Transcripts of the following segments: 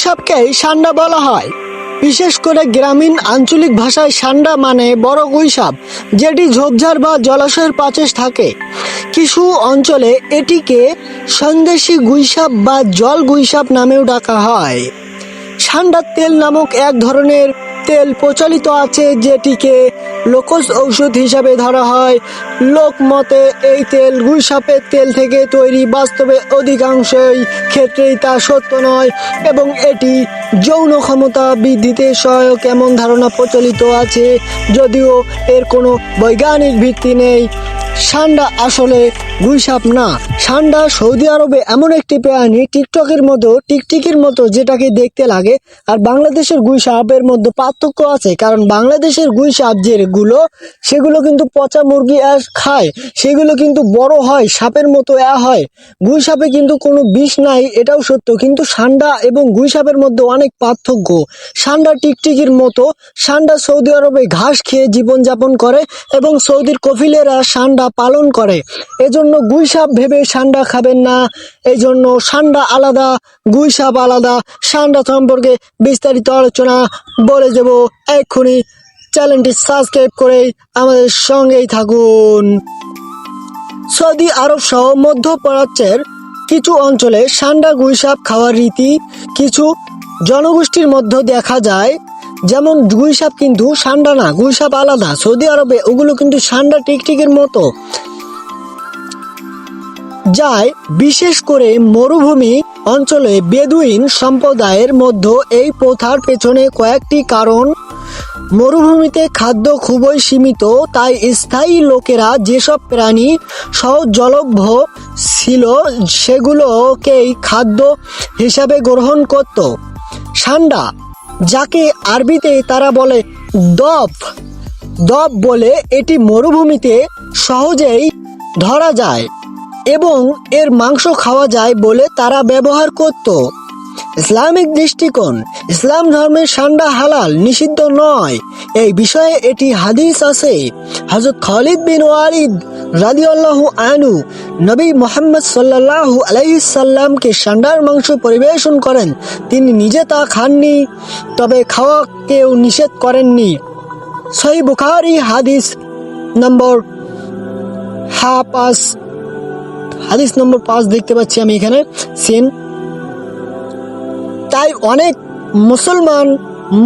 গুইসাপকেই সান্ডা বলা হয়। বিশেষ করে গ্রামীণ আঞ্চলিক ভাষায় সান্ডা মানে বড় গুইসাপ যেটি ঝোপঝাড় বা জলাশয়ের পাচে থাকে। কিছু অঞ্চলে এটিকে সন্দেশী গুইসাপ বা জল গুইসাপ নামেও ডাকা হয়। সান্ডার তেল নামক এক ধরনের তেল প্রচলিত আছে যেটিকে লোকজ ঔষধ হিসাবে ধরা হয়। লোকমতে এই তেল গুইসাপের তেল থেকে তৈরি, বাস্তবে অধিকাংশই ক্ষেত্রেই তা সত্য নয় এবং এটি যৌন ক্ষমতা বৃদ্ধিতে সহায়ক এমন ধারণা প্রচলিত আছে, যদিও এর কোনো বৈজ্ঞানিক ভিত্তি নেই। সান্ডা আসলে গুইসাপ না। সান্ডা সৌদি আরবে এমন একটি প্রাণী টিকটকের মতো, টিকটিকির মতো যেটাকে দেখতে লাগে। আর বাংলাদেশের গুইসাপের মধ্যে পার্থক্য আছে, কারণ বাংলাদেশের গুইসাপ যেগুলো, সেগুলো কিন্তু পচা মুরগি খায়। সেগুলো কিন্তু বড় হয়, সাপের মতো এ হয়। গুইসাপে কিন্তু কোনো বিষ নাই, এটাও সত্য। কিন্তু সান্ডা এবং গুইসাপের মধ্যে অনেক পার্থক্য। সান্ডা টিকটিকির মতো, সান্ডা সৌদি আরবে ঘাস খেয়ে জীবনযাপন করে এবং সৌদির কফিলেরা সান্ডা পালন করে। এজন্য গুইসাপ ভেবে সান্ডা খাবেন না। এই জন্য সান্ডা আলাদা গুইসাপ আলাদা। সান্ডা সম্পর্কে বিস্তারিত আলোচনা বলে যাব এক্ষুনি। চ্যানেলটি সাবস্ক্রাইব করে আমাদের সঙ্গেই থাকুন। সৌদি আরব সহ মধ্যপ্রাচ্যের কিছু অঞ্চলে সান্ডা গুইসাপ খাওয়ার রীতি কিছু জনগোষ্ঠীর মধ্যে দেখা যায়। যেমন গুইসাপ কিন্তু সান্ডা না গুইসাপ আলাদা, সৌদি আরবে ওগুলো কিন্তু সান্ডা টিকটিকের মতো। যায় বিশেষ করে মরুভূমি অঞ্চলে বেদুইন সম্প্রদায়ের মধ্যে এই প্রথার পেছনে কয়েকটি কারণ। মরুভূমিতে খাদ্য খুবই সীমিত, তাই স্থায়ী লোকেরা যেসব প্রাণী সহজ সহজলভ্য ছিল সেগুলোকেই খাদ্য হিসাবে গ্রহণ করত। সান্ডা যাকে আরবিতে তারা বলে দপ দপ বলে এটি মরুভূমিতে সহজেই ধরা যায় এবং এর মাংস খাওয়া যায় বলে তারা ব্যবহার করত। ইসলামিক দৃষ্টিকোণ, ইসলাম ধর্মের সান্ডা হালাল, নিষিদ্ধ নয়। এই বিষয়ে এটি হাদিস আছে। হজরত খালিদ বিন ওয়ারিদ রাদিয়াল্লাহু আনু নবী মোহাম্মদ সাল্লাল্লাহু আলাইহি সাল্লামকে সান্ডার মাংস পরিবেশন করেন। তিনি নিজে তা খাননি, তবে খাওয়া কেউ নিষেধ করেননি। সহি বুখারি হাদিস নম্বর হা পাঁচ, হাদিস নম্বর পাঁচ দেখতে পাচ্ছি আমি এখানে। সিন তাই অনেক মুসলমান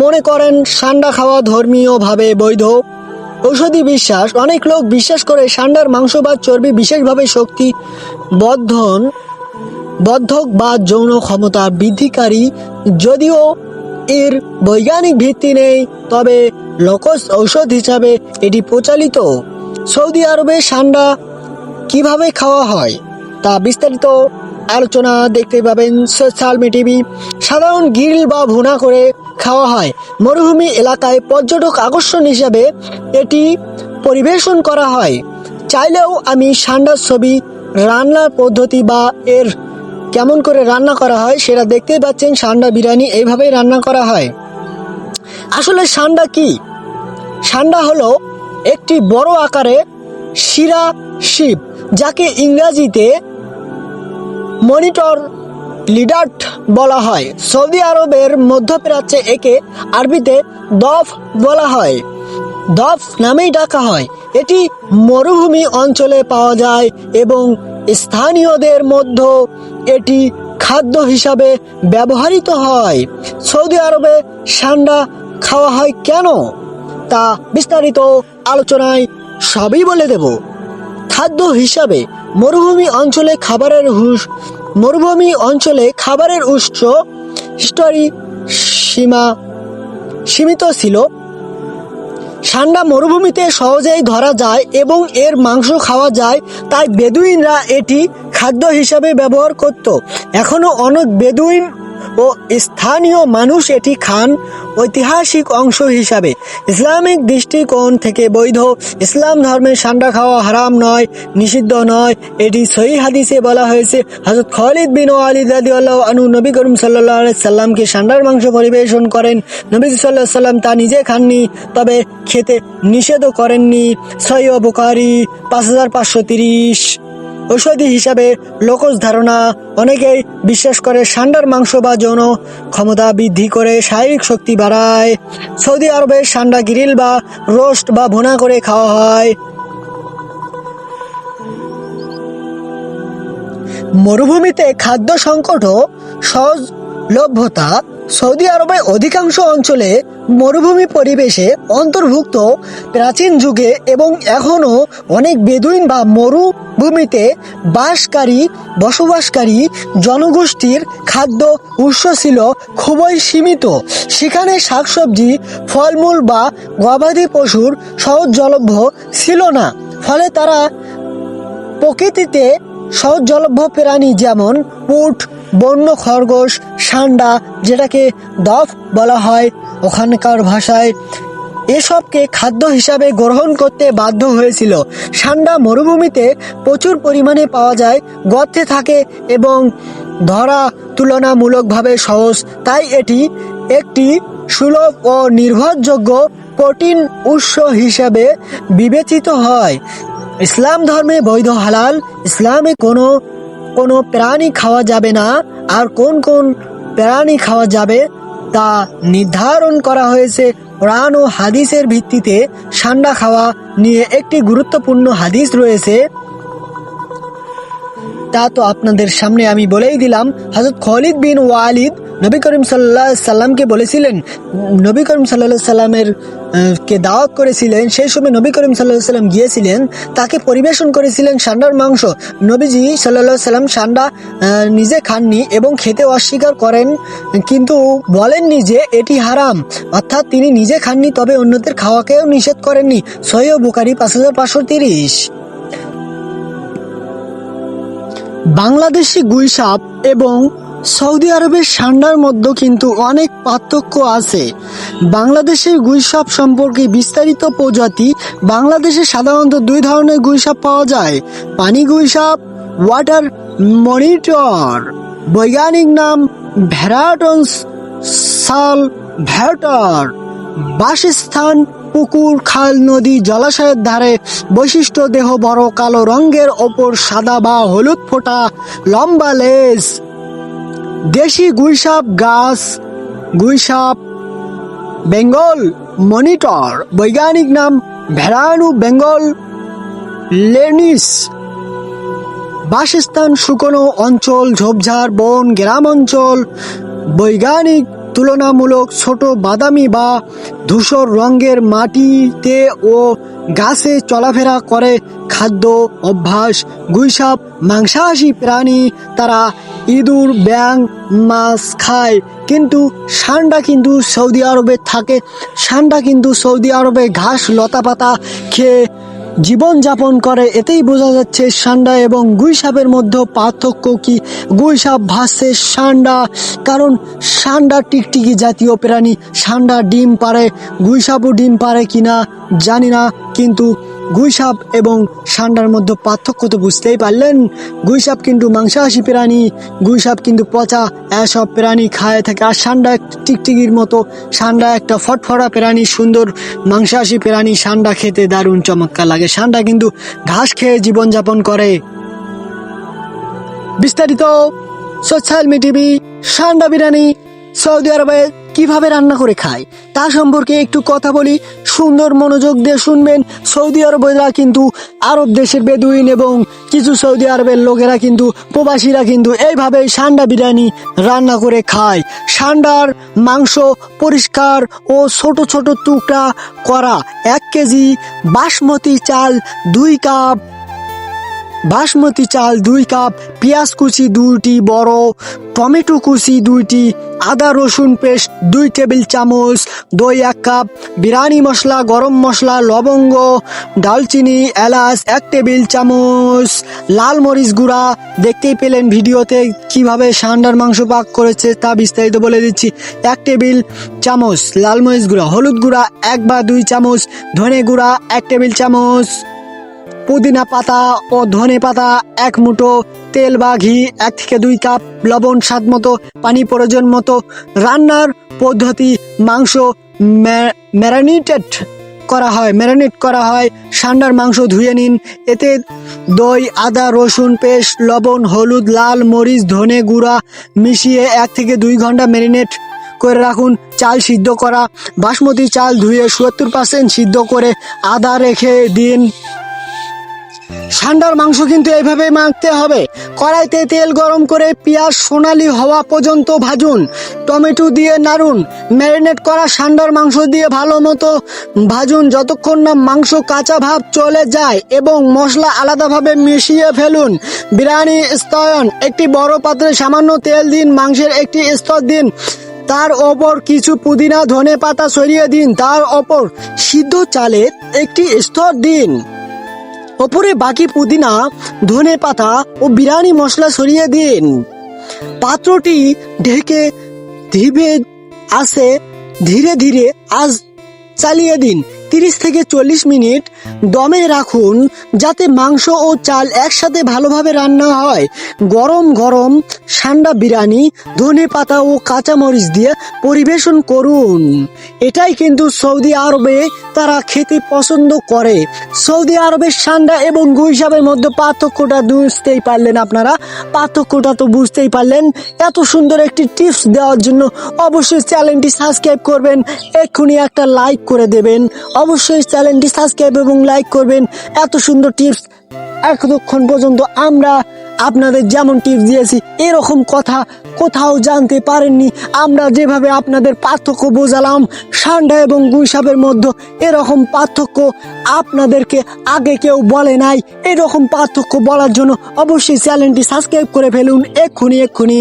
মনে করেন সান্ডা খাওয়া ধর্মীয়ভাবে বৈধ। ঔষধি বিশ্বাস, অনেক লোক বিশ্বাস করে সান্ডার মাংস বা চর্বি বিশেষভাবে শক্তি বর্ধন বদ্ধক বা যৌন ক্ষমতা বৃদ্ধিকারী। যদিও এর বৈজ্ঞানিক ভিত্তি নেই, তবে লোকজ ঔষধ হিসাবে এটি প্রচালিত। সৌদি আরবে সান্ডা কীভাবে খাওয়া হয় তা বিস্তারিত আলোচনা দেখতে পাবেন সোশ্যাল টিভি। সাধারণ গ্রিল বা ভুনা করে খাওয়া হয়। মরুভূমি এলাকায় পর্যটক আকর্ষণ হিসাবে এটি পরিবেশন করা হয়। চাইলেও আমি সান্ডার ছবি, রান্নার পদ্ধতি বা এর কেমন করে রান্না করা হয় সেটা দেখতেই পাচ্ছেন সান্ডা বিরিয়ানি এইভাবেই রান্না করা হয়। আসলে সান্ডা কি? সান্ডা হলো একটি বড় আকারে শিরা শিব যাকে ইংরাজিতে মনিটর লিডার্ট বলা হয়। সৌদি আরবের মধ্যপ্রাচ্যে একে আরবিতে দফ বলা হয়। দফ নামেই ডাকা হয়। এটি মরুভূমি অঞ্চলে পাওয়া যায় এবং স্থানীয়দের মধ্যে এটি খাদ্য হিসাবে ব্যবহৃত হয়। সৌদি আরবে সান্ডা খাওয়া হয় কেন? তা বিস্তারিত আলোচনায় সবই বলে দেব। খাদ্য হিসাবে মরুভূমি অঞ্চলে খাবারের হুস মরুভূমি অঞ্চলে খাবারের উৎস হিস্টোরি সীমা সীমিত ছিল। ঠান্ডা মরুভূমিতে সহজেই ধরা যায় এবং এর মাংস খাওয়া যায়, তাই বেদুইনরা এটি খাদ্য হিসাবে ব্যবহার করত। এখনও অনেক বেদুইন ও স্থানীয় মানুষ এটি খান ঐতিহাসিক অংশ হিসাবে। ইসলামিক দৃষ্টিকোণ থেকে বৈধ। ইসলাম ধর্মের সান্ডা খাওয়া হারাম নয়, নিষিদ্ধ নয়। এটি সহি হাদিসে বলা হয়েছে হজরত খালিদ বিন আলিদ রাদিয়াল্লাহু আনু নবী করিম আলাইহি সাল্লামকে সান্ডার মাংস পরিবেশন করেন। নবী আলাইহি সাল্লাম তা নিজে খাননি, তবে খেতে নিষেধও করেননি। সহি বুখারী পাঁচ হাজার পাঁচশো তিরিশ। ঔষধি হিসাবে লোকজ ধারণা, অনেকেই বিশ্বাস করে সান্ডার মাংস বা যৌন ক্ষমতা বৃদ্ধি করে শারীরিক শক্তি বাড়ায়। সৌদি আরবে সান্ডা গ্রিল বা রোস্ট বা ভুনা করে খাওয়া হয়। মরুভূমিতে খাদ্য সংকটও সহজলভ্যতা সৌদি আরবের অধিকাংশ অঞ্চলে মরুভূমি পরিবেশে অন্তর্ভুক্ত প্রাচীন যুগে এবং এখনও অনেক বেদুইন বা মরুভূমিতে বাসকারী, বসবাসকারী জনগোষ্ঠীর খাদ্য উৎস ছিল খুবই সীমিত। সেখানে শাকসবজি, ফলমূল বা গবাদি পশুর সহজলভ্য ছিল না। ফলে তারা প্রকৃতিতে সহজলভ্য প্রাণী যেমন উট বন্য খরগোশ, সান্ডা, যেটাকে দফ বলা হয় ওখানকার ভাষায়, এসবকে খাদ্য হিসাবে গ্রহণ করতে বাধ্য হয়েছিল। সান্ডা মরুভূমিতে প্রচুর পরিমাণে পাওয়া যায়, গর্তে থাকে এবং ধরা তুলনামূলকভাবে সহজ। তাই এটি একটি সুলভ ও নির্ভরযোগ্য প্রোটিন উৎস হিসাবে বিবেচিত হয়। ইসলাম ধর্মে বৈধ হালাল, ইসলামে কোনো কোনো প্রাণী খাওয়া যাবে না, আর কোন কোন প্রাণী খাওয়া যাবে তা নির্ধারণ করা হয়েছে কোরআন ও হাদিসের ভিত্তিতে সান্ডা খাওয়া নিয়ে একটি গুরুত্বপূর্ণ হাদিস রয়েছে। তা তো আপনাদের সামনে আমি বলেই দিলাম। হজরত খলিদ বিন ওয়ালিদ নবী করিম সাল্লাহ সাল্লামকে বলেছিলেন, নবী করিম সাল্লাহ সাল্লামের কে দাওয়াত করেছিলেন, সেই সময় নবী করিম সাল্লাহ সাল্লাম গিয়েছিলেন, তাকে পরিবেশন করেছিলেন সান্ডার মাংস। নবীজি সাল্লাহ সাল্লাম সান্ডা নিজে খাননি এবং খেতে অস্বীকার করেন, কিন্তু বলেননি যে এটি হারাম। অর্থাৎ তিনি নিজে খাননি, তবে অন্যদের খাওয়াকেও নিষেধ করেননি। সহিহ বুকারি পাঁচ হাজার পাঁচশো তিরিশ। বাংলাদেশি গুইসাপ এবং সৌদি আরবের সান্ডার মধ্যে কিন্তু অনেক পার্থক্য আছে। বাংলাদেশের গুইসাপ সম্পর্কে বিস্তারিত প্রজাতি বাংলাদেশে সাধারণত দুই ধরনের গুইসাপ পাওয়া যায়। পানি গুইসাপ ওয়াটার মনিটর বৈজ্ঞানিক নাম ভ্যারাটনস সাল ভ্যাটার বাসস্থান পুকুর, খাল, নদী, জলাশয়ের ধারে বৈশিষ্ট্য দেহ বড় কালো রঙের ওপর সাদা বা হলুদ ফোঁটা, লম্বা লেজ। দেশি গুইসাপ গাছ, গুইসাপ বেঙ্গল মনিটর, বৈজ্ঞানিক নাম ভেড়ানু বেঙ্গল লেনিস। বাসস্থান শুকনো অঞ্চল, ঝোপঝাড়, বন গ্রাম অঞ্চল বৈজ্ঞানিক তুলনামূলক ছোট বাদামি বা ধূসর রঙের মাটিতে ও গাছে চলাফেরা করে খাদ্য অভ্যাস, গুইসাপ মাংসাশী প্রাণী তারা ইঁদুর ব্যাং মাছ খায়। কিন্তু সান্ডা কিন্তু সৌদি আরবে থাকে। সান্ডা কিন্তু সৌদি আরবে ঘাস, লতাপাতা খেয়ে জীবনযাপন করে, এতেই বোঝা যাচ্ছে সান্ডা এবং গুইসাপের মধ্যে পার্থক্য কি। গুইসাপ ভাসছে সান্ডা, কারণ সান্ডা টিকটিকি জাতীয় প্রাণী। সান্ডা ডিম পারে, গুইসাপও ডিম পারে কিনা জানি না, কিন্তু গুইসাপ এবং সান্ডার মধ্যে পার্থক্য তো বুঝতেই পারলেন। গুইসাপ কিন্তু মাংসাশী প্রাণী, গুইসাপ কিন্তু পচা এসব প্রাণী খায় থাকে আর সান্ডা টিকটিকির মতো, সান্ডা একটা ফটফটা প্রাণী, সুন্দর মাংসাশী প্রাণী, সান্ডা খেতে দারুণ চমৎকার লাগে। সান্ডা কিন্তু ঘাস খেয়ে জীবনযাপন করে। বিস্তারিত, সোশ্যাল মিটিভি সান্ডা বিরিয়ানি, সৌদি আরবে কীভাবে রান্না করে খায়, তা সম্পর্কে একটু কথা বলি। সুন্দর মনোযোগ দিয়ে শুনবেন। সৌদি আরবেরা কিন্তু আরব দেশের বেদুইন এবং কিছু সৌদি আরবের লোকেরা কিন্তু, প্রবাসীরা কিন্তু এইভাবে সান্ডা বিরিয়ানি রান্না করে খায়। সান্ডার মাংস পরিষ্কার ও ছোট ছোট টুকরা করা। এক কেজি বাসমতি চাল, দুই কাপ বাসমতি চাল দুই কাপ, পেঁয়াজ কুচি দুইটি বড়, টমেটো কুচি দুইটি, আদা রসুন পেস্ট দুই টেবিল চামচ, দই এক কাপ, বিরিয়ানি মশলা, গরম মশলা, লবঙ্গ দালচিনি এলাচ এক টেবিল চামচ, লাল মরিচ গুঁড়া। দেখতেই পেলেন ভিডিওতে কীভাবে সান্ডার মাংস পাক করেছে তা বিস্তারিত বলে দিচ্ছি। এক টেবিল চামচ লাল মরিচ গুঁড়া, হলুদ গুঁড়া, এক বা দুই চামচ ধনে গুঁড়া, এক টেবিল চামচ পুদিনা পাতা ও ধনে পাতা, এক মুঠো, তেল বা ঘি, এক থেকে দুই কাপ, লবণ স্বাদ মতো, পানি প্রয়োজন মতো। রান্নার পদ্ধতি, মাংস ম্যারিনেটেড করা হয়, ম্যারিনেট করা হয়। সান্ডার মাংস ধুয়ে নিন। এতে দই, আদা, রসুন, পেস্ট, লবণ, হলুদ, লাল, মরিচ, ধনে গুঁড়া মিশিয়ে এক থেকে দুই ঘণ্টা ম্যারিনেট করে রাখুন। চাল সিদ্ধ করা। বাসমতি চাল ধুয়ে সত্তর পার্সেন্ট সিদ্ধ করে আদা রেখে দিন। সান্ডার মাংস কিন্তু এইভাবে মাখতে হবে। কড়াইতে তেল গরম করে পেঁয়াজ সোনালি হওয়া পর্যন্ত ভাজুন। টমেটো দিয়ে নাড়ুন। ম্যারিনেট করা সান্ডার মাংস দিয়ে ভালো মতো ভাজুন। যতক্ষণ না মাংস কাঁচা ভাব চলে যায় এবং মশলা আলাদাভাবে মিশিয়ে ফেলুন। বিরিয়ানি স্তয়ন, একটি বড় পাত্রে সামান্য তেল দিন, মাংসের একটি স্তর দিন। তার ওপর কিছু পুদিনা, ধনে পাতা ছড়িয়ে দিন। তার ওপর সিদ্ধ চালের একটি স্তর দিন। ওপরে বাকি পুদিনা ধনে পাতা ও বিরিয়ানি মশলা সরিয়ে দিন। পাত্রটি ঢেকে ধীরে আসে ধীরে ধীরে আজ চালিয়ে দিন। তিরিশ থেকে চল্লিশ মিনিট দমে রাখুন যাতে মাংস ও চাল একসাথে ভালোভাবে রান্না হয়। গরম গরম সান্ডা বিরিয়ানি, ধনে পাতা ও কাঁচামরিচ দিয়ে পরিবেশন করুন। এটাই কিন্তু সৌদি আরবে তারা খেতে পছন্দ করে। সৌদি আরবের সান্ডা এবং গুইসাবের মধ্যে পার্থক্যটা বুঝতেই পারলেন আপনারা। পার্থক্যটা তো বুঝতেই পারলেন। এত সুন্দর একটি টিপস দেওয়ার জন্য অবশ্যই চ্যানেলটি সাবস্ক্রাইব করবেন। এক্ষুনি একটা লাইক করে দেবেন। অবশ্যই চ্যানেলটি সাবস্ক্রাইব এবং লাইক করবেন। এত সুন্দর টিপস এতক্ষণ পর্যন্ত আমরা আপনাদের যেমন টিপস দিয়েছি, এরকম কথা কোথাও জানতে পারেননি। আমরা যেভাবে আপনাদের পার্থক্য বোঝালাম, সান্ডা এবং গুইসাপের মধ্যে এরকম পার্থক্য আপনাদেরকে আগে কেউ বলে নাই। এরকম পার্থক্য বলার জন্য অবশ্যই চ্যানেলটি সাবস্ক্রাইব করে ফেলুন। এক্ষুনি এক্ষুনি।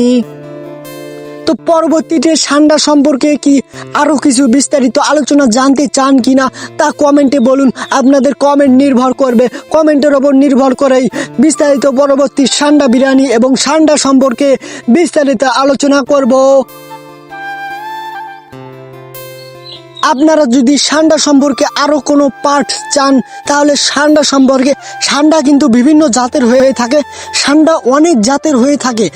তো পরবর্তীতে সান্ডা সম্পর্কে কি আরও কিছু বিস্তারিত আলোচনা জানতে চান কি না তা কমেন্টে বলুন। আপনাদের কমেন্ট নির্ভর করবে, কমেন্টের ওপর নির্ভর করেই বিস্তারিত পরবর্তী সান্ডা বিরিয়ানি এবং সান্ডা সম্পর্কে বিস্তারিত আলোচনা করব। আপনারা যদি সান্ডা সম্পর্কে আরও কোনো পার্ট চান, তাহলে সান্ডা সম্পর্কে, সান্ডা কিন্তু বিভিন্ন জাতের হয়ে থাকে, সান্ডা অনেক জাতের হয়ে থাকে।